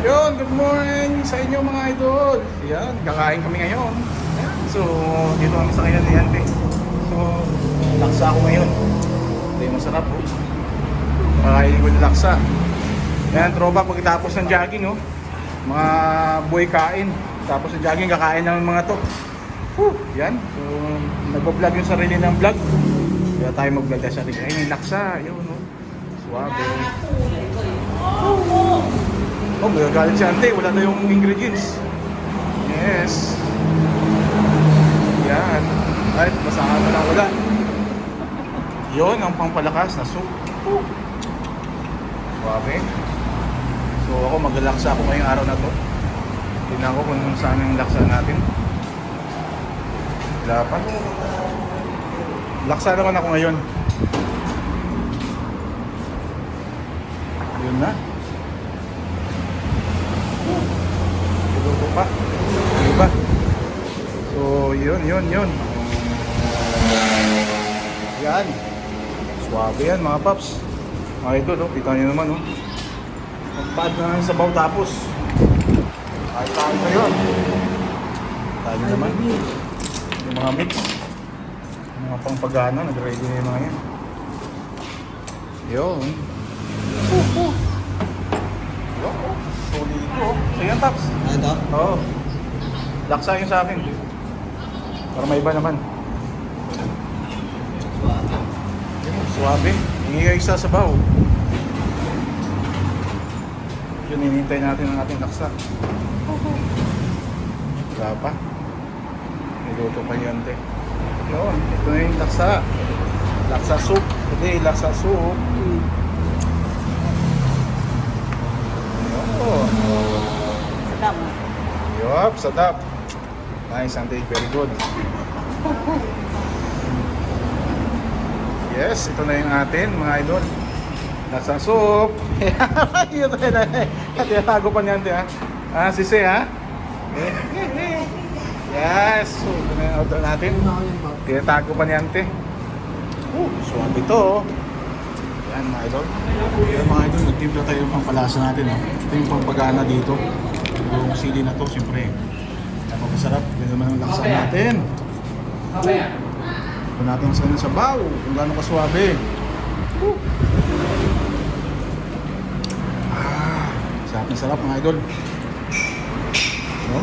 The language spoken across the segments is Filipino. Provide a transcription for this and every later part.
Yun, good morning sa inyo mga idol. Yan, kakain kami ngayon. So, dito kami sa kanya ni Ante. So, laksa ako ngayon. Ito yung masarap oh. Kakain ko ng laksa. Yan, throwback pagkatapos ng jogging oh. Mga buhay kain. Tapos ng jogging, kakain ng mga to. Whew, yan. So, nagpo-vlog yung sarili ng vlog. Kaya tayo mag-vlog sa sarili. Ayun, yung laksa. Yun oh. Suwabe. Oh, magagalit si Ante. Wala na yung ingredients. Yes. Yan. Ay, basahan na wala. Yon ang pampalakas na soup. Suwabe. So ako maglalaksa ako ngayong araw na to. Tingnan ko kung saan yung laksa natin. Pa. Laksa naman ako ngayon. Yun na. Pa. Diba? So, yun, yun, yun. Yan. Swabe yan, mga paps. Mga idol, oh. Kita nyo naman, oh. Magpad na ng sabaw tapos. Kahit tayo na yun. Tayo naman. Yung mga mix. Yung mga pangpagana, nag-ready na yung mga yan. Yun. Uh, uh. Yun, oh. Solido, oh. So, yan, Taps. Ano to? Oo. Laksa yun sa akin. Para may iba naman. Yun, Suwabe. Hingi kayo isa sa baw. Yun, hinintay natin ang ating laksa. Wala pa. Niluto pa yun, te. Yun, ito na yung laksa. Laksa soup. Hindi, laksa soup. Yun. Yup, sadap. Nice, Ante. Very good. Yes, ito na yung atin, mga idol. Nasa soup. Ito na. Tinatago pa niya, Ante, ha? Ah, sisi, ha? Yes. So, ito na yung order natin. Tinatago pa niya, Ante. Uh, suwag ito, oh. Yan, mga idol. Mga idol. Nagtimpla tayo yung pampalasa natin, oh. Ito yung pampagana dito. Yung sili na to, siyempre. Napakasarap. Ganyan naman ang laksa natin. Ito natin sa sa sabaw. Kung gaano kaswabe. Ah, sarap na sarap mga idol. No?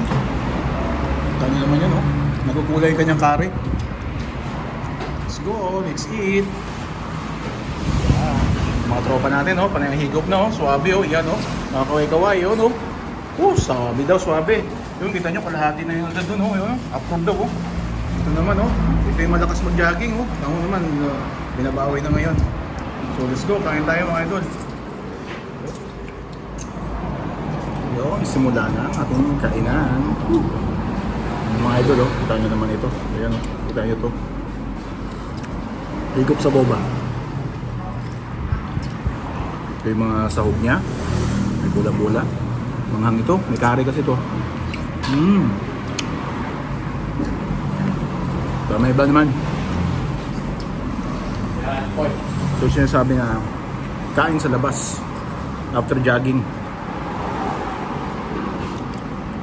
Kanya naman yan, no? Nagkukulay yung kanyang kari. Let's go, let's eat. Ah, mga tropa natin, no? Panay ang higop na, oh. Swabe, oh. Yan, oh. Nakakaway-kaway, oh, no? Oh, sabi daw, swabe. Yung kita nyo, kalahati na yung agad doon, oh. Yun. Approve daw, oh. Ito naman, oh. Ito yung malakas mag-jogging, oh. Ako naman, uh, binabawi na ngayon. So, let's go. Kain tayo, mga idol. Yun, simula na ang ating kainan. Woo. Mga idol, oh. Kita nyo naman ito. Ayan, oh. Kita nyo ito. Higop sa boba. Ito yung mga sahog niya. May bula-bula. Manghang ito. May kare kasi ito. Mmm. May iba naman. So sinasabi na kain sa labas after jogging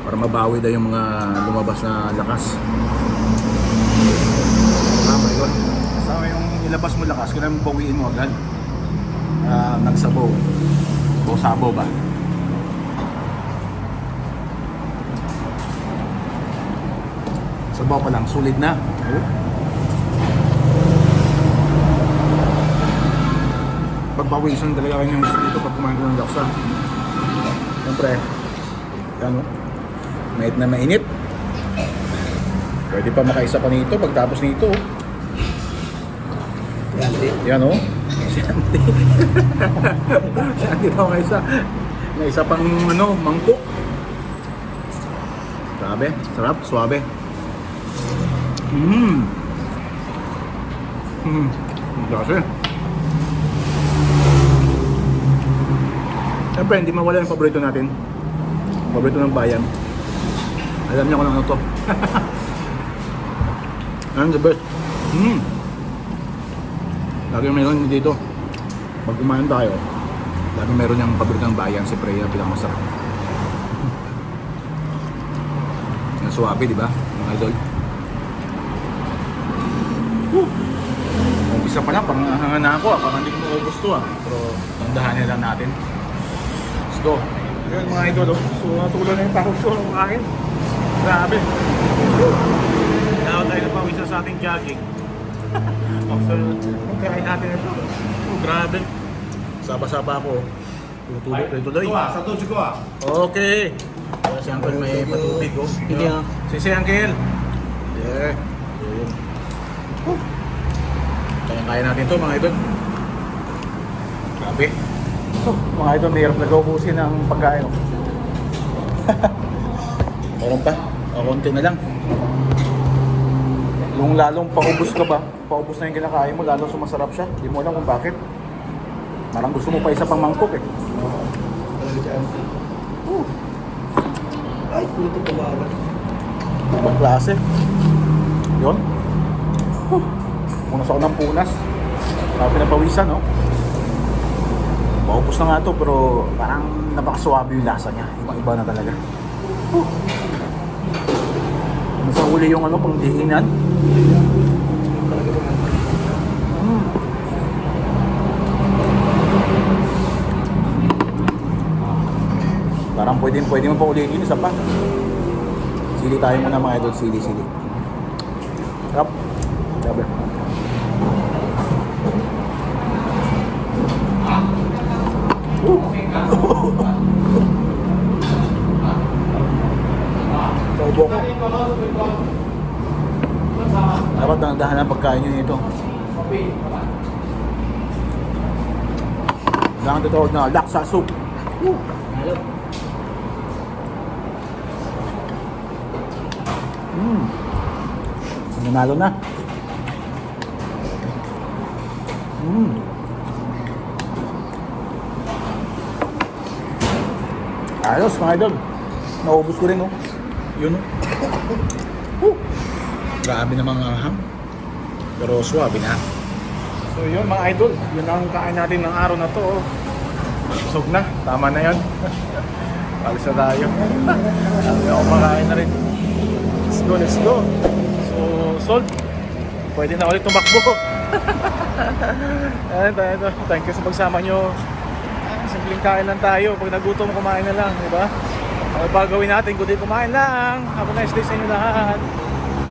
para mabawi daw yung mga lumabas na lakas. Tama yun. Tama yung ilabas mo lakas, kailangan bawiin mo agad. Ah, nagsabaw. O sabaw ba? Sabaw pa lang, sulit na. Pagbawisan talaga kayo yung dito pag kumain ko ng laksa. Siyempre, ano, mainit na mainit. Pwede pa makaisa pa nito pagtapos nito. oh. Grande. Yan o. Si Auntie. si Auntie daw may isa. May isa pang ano, mangkok. Grabe. Sarap. Suabe. Mmm. Mmm. Kasi. Siyempre, hindi mawala yung paborito natin. Paborito ng bayan. Alam niyo kung ano to. And the best. Mmm. Lagi meron dito. Pag kumain tayo, lagi meron yung paborito ng bayan, si Freya, pinakamasarap. suwabe, di ba? Mga idol. Woo! Umpisa pa lang, parang hangan na ako ah. Parang hindi ko maubos to ah. Pero tandahan lang natin. Let's go. Yun mga idol, oh. so natulan na yung tao ko ng kain. Grabe. Now tayo na pawisa sa ating jogging. After nung kain natin ito. Oh, grabe. Saba-saba ako. oh. Tutulog tuloy-tuloy. Sa tuju ko ah. Okay. Kaya si Uncle may patubig oh. Hindi, ah. Si si Uncle. Yeah. So, yun. Woo. Kaya kaya natin to mga idol. Grabe. Oh, mga idol, mahirap na gaubusin ang pagkain. oh. Meron pa. O, konti na lang. Yung lalong paubos ka ba, paubos na yung kinakain mo, lalong sumasarap siya. Hindi mo alam kung bakit. Parang gusto mo pa isa pang mangkok eh. Ay, puto ko ba? Ibang klase. Yun. Huh. Punas ako ng punas. Grabe na pawisan, no? Maubos na nga to, pero parang napakaswabe yung lasa niya. Iba-iba na talaga. Huh. Nasa huli yung ano, pang diinan. Mm. Parang pwede, pwede mo pa ulitin isa pa. Sili tayo muna mga idol, sili, sili. Sarap. Grabe. Paubo ko. Dapat dahan ang pagkain nyo nito. Kailangan totoo na laksa soup. Woo! Halo. Mm. Nanalo na. Mm. Ayos mga idol. Naubos ko rin oh. Yun oh. Grabe namang aham. Pero swabe na. So yun mga idol. Yun ang kain natin ng araw na to. oh. Busog na. Tama na yan. Alis na tayo. Sabi ako makain na rin. Let's go, let's go. So, Sol, pwede na ulit tumakbo. Tayo, ito. Thank you sa pagsama nyo. Simpleng kain lang tayo. Pag nagutom, kumain na lang, di ba? Ano pa gawin natin, kundi kumain lang. Have a nice day sa inyo lahat.